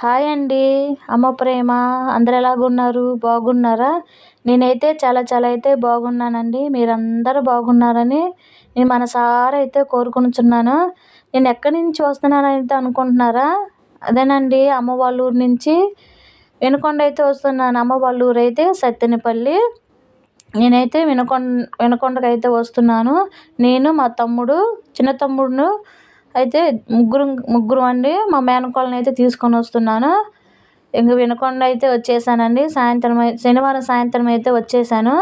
Hi అండి. అమ్మ ప్రేమ. అందరు ఎలాగున్నారు బాగున్నారా? నేనైతే చాలా చాలా అయితే బాగున్నానండి. మీరందరూ బాగున్నారని నేను మనసారా అయితే కోరుకుంటున్నాను నేను ఎక్కడి నుంచి వస్తున్నానైతే అనుకుంటున్నారా? అదేనండి అమ్మ వాళ్ళ ఊరు నుంచి వినకొండ అయితే వస్తున్నాను. అమ్మ వాళ్ళ ఊరు అయితే సత్తెనపల్లి. నేనైతే వినకొండ వినకొండకైతే వస్తున్నాను. నేను మా తమ్ముడు చిన్న తమ్ముడును అయితే ముగ్గురు ముగ్గురు అండి. మా మేనకోడలని అయితే తీసుకొని వస్తున్నాను. ఇంక వినకుండా అయితే వచ్చేసానండి. సాయంత్రం శనివారం సాయంత్రం అయితే వచ్చేసాను.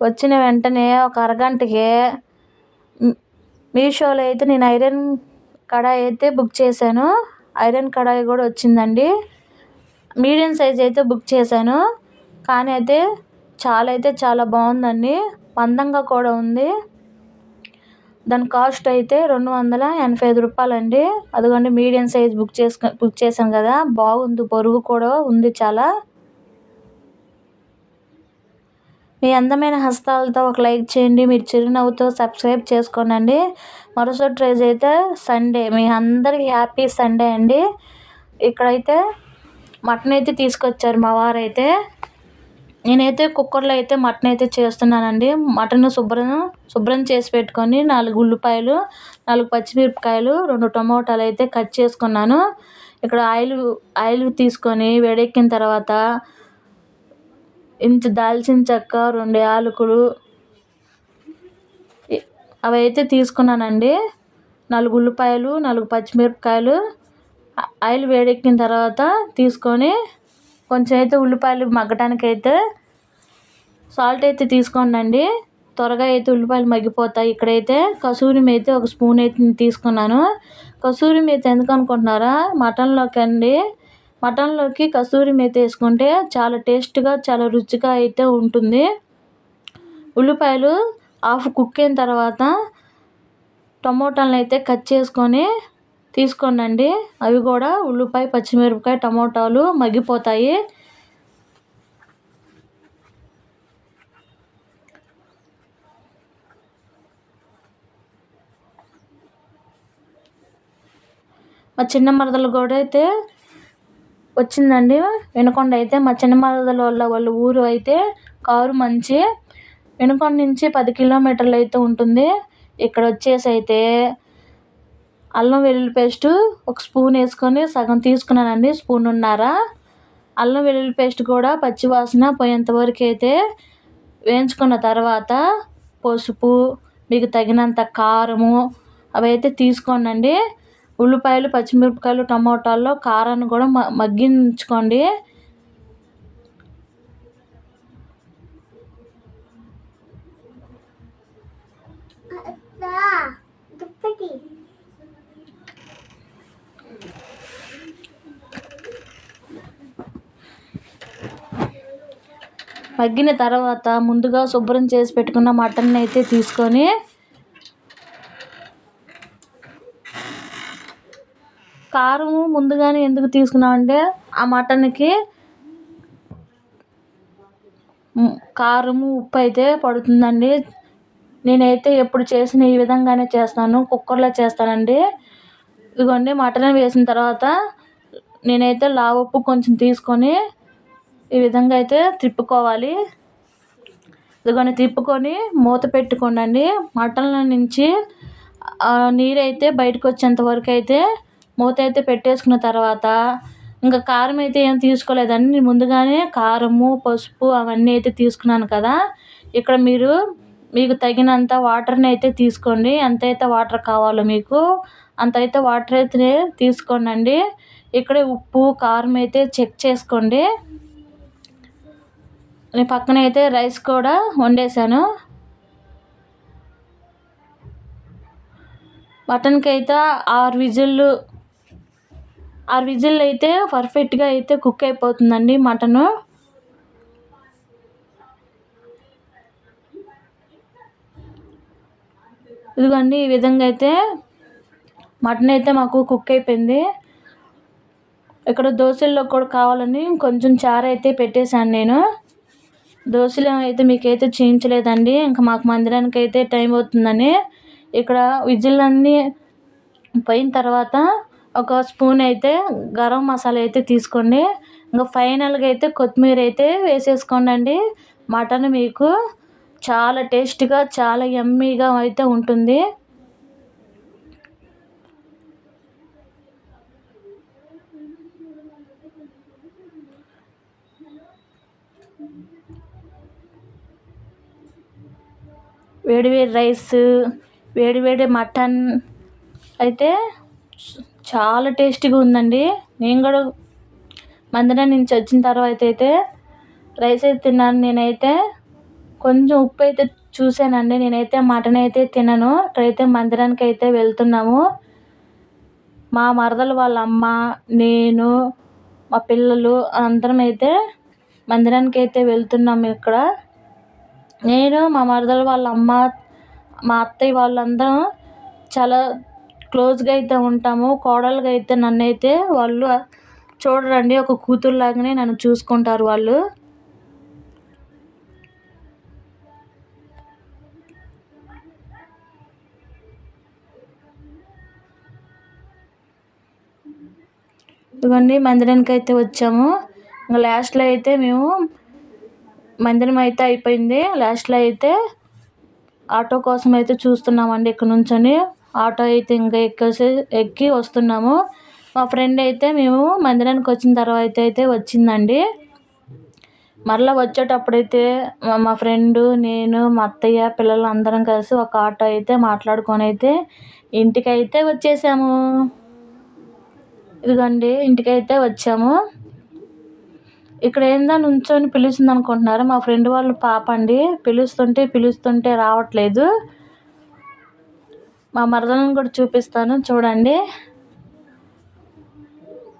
వచ్చిన వెంటనే ఒక అరగంటకి మీషోలో అయితే నేను ఐరన్ కడాయి అయితే బుక్ చేశాను. ఐరన్ కడాయి కూడా వచ్చిందండి. మీడియం సైజ్ అయితే బుక్ చేశాను. కానీ అయితే చాలా అయితే చాలా బాగుందండి. మందంగా కూడా ఉంది. దాని కాస్ట్ అయితే రెండు వందల ఎనభై ఐదు రూపాయలండి. అదిగోండి మీడియం సైజ్ బుక్ చేసుకు బుక్ చేశాను కదా బాగుంది బరువు కూడా ఉంది చాలా. మీ అందమైన హస్తాలతో ఒక లైక్ చేయండి మీరు చిరునవ్వుతో సబ్స్క్రైబ్ చేసుకోనండి. మరోసారి ట్రైజ్ అయితే సండే మీ అందరికీ హ్యాపీ సండే అండి. ఇక్కడైతే మటన్ అయితే తీసుకొచ్చారు మా వారైతే. నేనైతే కుక్కర్లో అయితే మటన్ అయితే చేస్తున్నానండి. మటన్ శుభ్రం శుభ్రం చేసి పెట్టుకొని నాలుగు ఉల్లిపాయలు నాలుగు పచ్చిమిరపకాయలు రెండు టమోటాలు అయితే కట్ చేసుకున్నాను. ఇక్కడ ఆయిల్ ఆయిల్ తీసుకొని వేడెక్కిన తర్వాత ఇంచు దాల్చిన చెక్క రెండు యాలకులు అవి అయితే తీసుకున్నానండి. నాలుగు ఉల్లిపాయలు నాలుగు పచ్చిమిరపకాయలు ఆయిల్ వేడెక్కిన తర్వాత తీసుకొని కొంచెం అయితే ఉల్లిపాయలు మగ్గడానికి అయితే సాల్ట్ అయితే తీసుకోండి త్వరగా అయితే ఉల్లిపాయలు మగ్గిపోతాయి. ఇక్కడైతే కసూరి మేతి ఒక స్పూన్ అయితే తీసుకున్నాను. కసూరి మేతి ఎందుకు అనుకుంటున్నారా? మటన్లోకి అండి. మటన్లోకి కసూరి మేతి వేసుకుంటే చాలా టేస్ట్గా చాలా రుచిగా అయితే ఉంటుంది. ఉల్లిపాయలు హాఫ్ కుక్ అయిన తర్వాత టమోటాలను అయితే కట్ చేసుకొని తీసుకోండి అవి కూడా ఉల్లిపాయ పచ్చిమిరపకాయ టమోటాలు మగ్గిపోతాయి. మా చిన్న మరదలు కూడా అయితే వచ్చిందండి. వినకొండ అయితే మా చిన్న మరదల వాళ్ళ వాళ్ళ ఊరు అయితే కారు మంచి వినకొండ నుంచి పది కిలోమీటర్లు అయితే ఉంటుంది. ఇక్కడ వచ్చేసి అయితే అల్లం వెల్లుల్లి పేస్ట్ ఒక స్పూన్ వేసుకొని సగం తీసుకున్నానండి. స్పూన్ ఉన్నారా? అల్లం వెల్లుల్లి పేస్ట్ కూడా పచ్చివాసన పోయేంతవరకు అయితే వేయించుకున్న తర్వాత పసుపు మీకు తగినంత కారము అవి అయితే ఉల్లిపాయలు పచ్చిమిరపకాయలు టమోటాల్లో కారాన్ని కూడా మ మగ్గించుకోండి. మగ్గిన తర్వాత ముందుగా శుభ్రం చేసి పెట్టుకున్న మటన్ అయితే తీసుకొని కారము ముందుగానే ఎందుకు తీసుకున్నామంటే ఆ మటన్కి కారము ఉప్పు అయితే పడుతుందండి. నేనైతే ఎప్పుడు చేసిన ఈ విధంగానే చేస్తాను. కుక్కర్లో చేస్తానండి. ఇదిగోండి మటన్ వేసిన తర్వాత నేనైతే లావు ఉప్పు కొంచెం తీసుకొని ఈ విధంగా అయితే తిప్పుకోవాలి. ఇదిగోని తిప్పుకొని మూత పెట్టుకోండి మటన్లో నుంచి నీరు అయితే బయటకు వచ్చేంత వరకు అయితే మూత అయితే పెట్టేసుకున్న తర్వాత ఇంకా కారం అయితే ఏం తీసుకోలేదండి. నేను ముందుగానే కారము పసుపు అవన్నీ అయితే తీసుకున్నాను కదా. ఇక్కడ మీరు మీకు తగినంత వాటర్ని అయితే తీసుకోండి. ఎంత అయితే వాటర్ కావాలో మీకు అంత అయితే వాటర్ అయితే తీసుకోండి ఇక్కడే ఉప్పు కారం అయితే చెక్ చేసుకోండి. నేను పక్కన అయితే రైస్ కూడా వండేసాను మటన్కి అయితే ఆరు విజిల్లు ఆరు విజిల్లు అయితే పర్ఫెక్ట్గా అయితే కుక్ అయిపోతుందండి మటను. ఇదిగోండి ఈ విధంగా అయితే మటన్ అయితే మాకు కుక్ అయిపోయింది. ఇక్కడ దోశల్లో కూడా కావాలని కొంచెం చారు అయితే పెట్టేశాను నేను. దోశలు అయితే మీకైతే చేయించలేదండి. ఇంకా మాకు మందిరానికి అయితే టైం అవుతుందని ఇక్కడ విజిల్లన్నీ పోయిన తర్వాత ఒక స్పూన్ అయితే గరం మసాలా అయితే తీసుకోండి. ఇంకా ఫైనల్గా అయితే కొత్తిమీర అయితే వేసేసుకోండి అండి మటన్ మీకు చాలా టేస్ట్గా చాలా యమ్మీగా అయితే ఉంటుంది. వేడివేడి రైస్ వేడివేడి మటన్. అయితే చాలా టేస్టీగా ఉందండి. నేను కూడా మందిరం నుంచి వచ్చిన తర్వాత అయితే రైస్ అయితే తిన్నాను. నేనైతే కొంచెం ఉప్పు అయితే చూసానండి. నేనైతే మటన్ అయితే తినను. ఇక్కడైతే మందిరానికి అయితే వెళ్తున్నాము. మా మరదలు వాళ్ళ అమ్మ నేను మా పిల్లలు అందరం అయితే మందిరానికి అయితే వెళ్తున్నాము ఇక్కడ. నేను మా మరదలు వాళ్ళ అమ్మ మా అత్తయ్య వాళ్ళందరం చాలా క్లోజ్గా అయితే ఉంటాము. కోడలుగా అయితే నన్ను అయితే వాళ్ళు చూడరండి ఒక కూతురులాగానే నన్ను చూసుకుంటారు వాళ్ళు. ఇదిగోండి మందిరానికి అయితే వచ్చాము. ఇంకా లాస్ట్లో అయితే మేము మందిరం అయితే అయిపోయింది. లాస్ట్లో అయితే ఆటో కోసం అయితే చూస్తున్నామండి ఇక్కడ నుంచొని. ఆటో అయితే ఇంకా ఎక్కేసి ఎక్కి వస్తున్నాము. మా ఫ్రెండ్ అయితే మేము మందిరానికి వచ్చిన తర్వాత అయితే వచ్చిందండి. మరలా వచ్చేటప్పుడు అయితే మా ఫ్రెండ్ నేను మా అత్తయ్య పిల్లలు అందరం కలిసి ఒక ఆటో అయితే మాట్లాడుకొని అయితే ఇంటికి అయితే వచ్చేసాము. ఇదిగోండి ఇంటికైతే వచ్చాము. ఇక్కడ ఏందో నుంచొని పిలుస్తుంది అనుకుంటున్నారు మా ఫ్రెండ్ వాళ్ళ పాప అండి పిలుస్తుంటే పిలుస్తుంటే రావట్లేదు. మా మరదలను కూడా చూపిస్తాను చూడండి.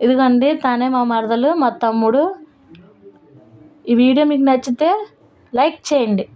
ఇదిగండి తానే మా మరదలు మా తమ్ముడు. ఈ వీడియో మీకు నచ్చితే లైక్ చేయండి.